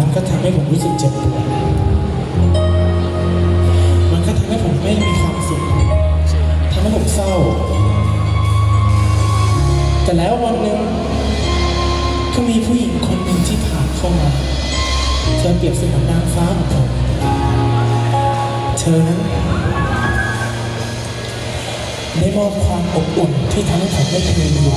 มันก็ทำให้ผมรู้สึกเจ็บปวดมันก็ทำให้ผมไม่มีความสุขทำให้ผมเศร้า แต่แล้ววันหนึ่งก็มีผู้หญิงคนหนึ่งที่ผ่านเข้ามา เธอเปรียบเสมือนนางฟ้าของผมเธอนั้นได้มอบความอบอุ่นที่ทำให้ผมไม่เคยลืม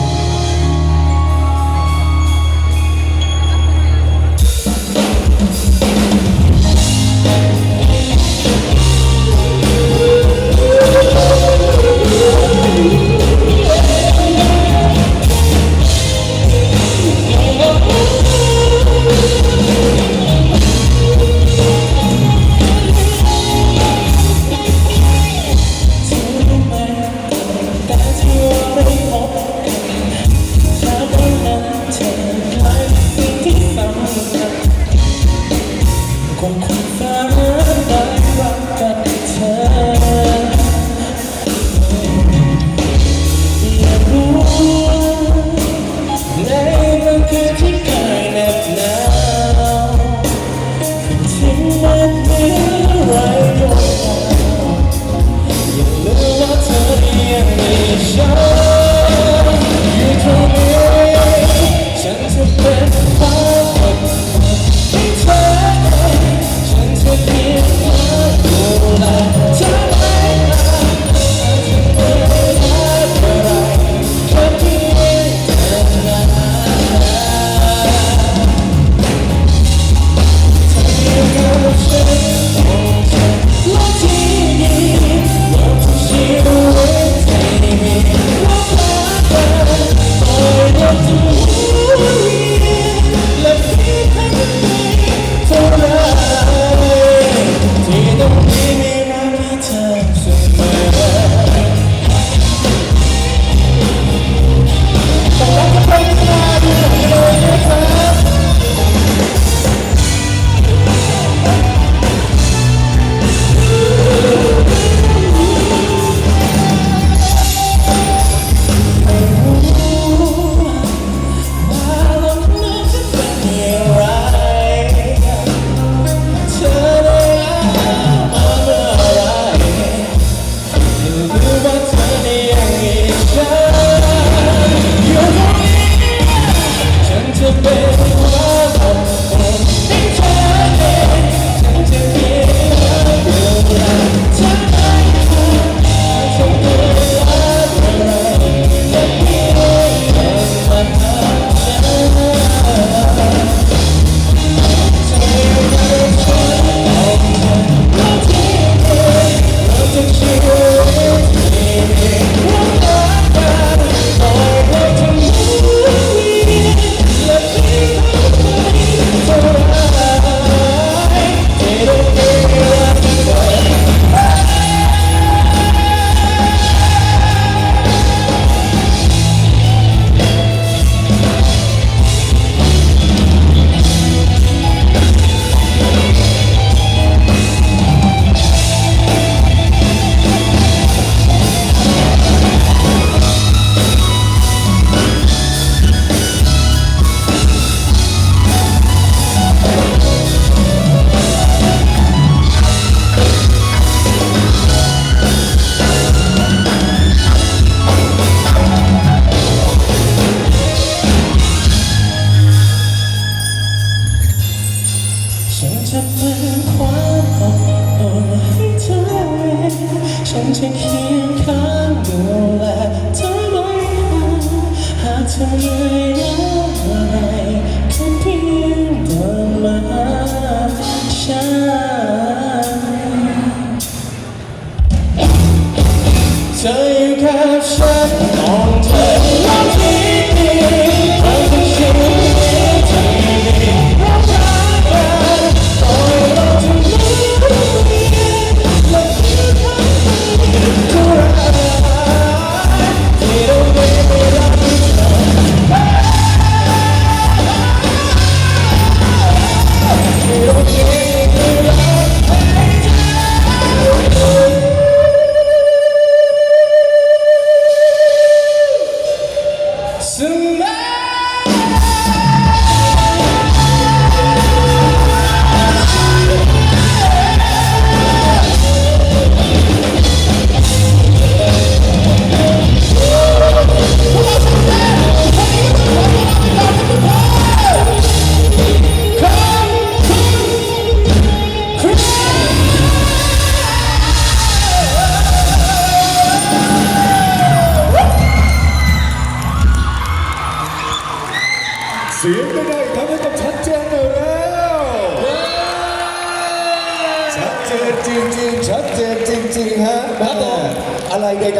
ที่เคียงข้างดูแลเธอไม่ห่างหากเธอเหนื่อยล้าอะไรก็เพียงเดินมาหาฉันเธออยู่กับฉัน Soon สียงได้ๆทำให้กับชัดเจนเลยแล้วชัดเจนจริงๆชัดเจนจริงๆฮะครับผม อะไรใดๆ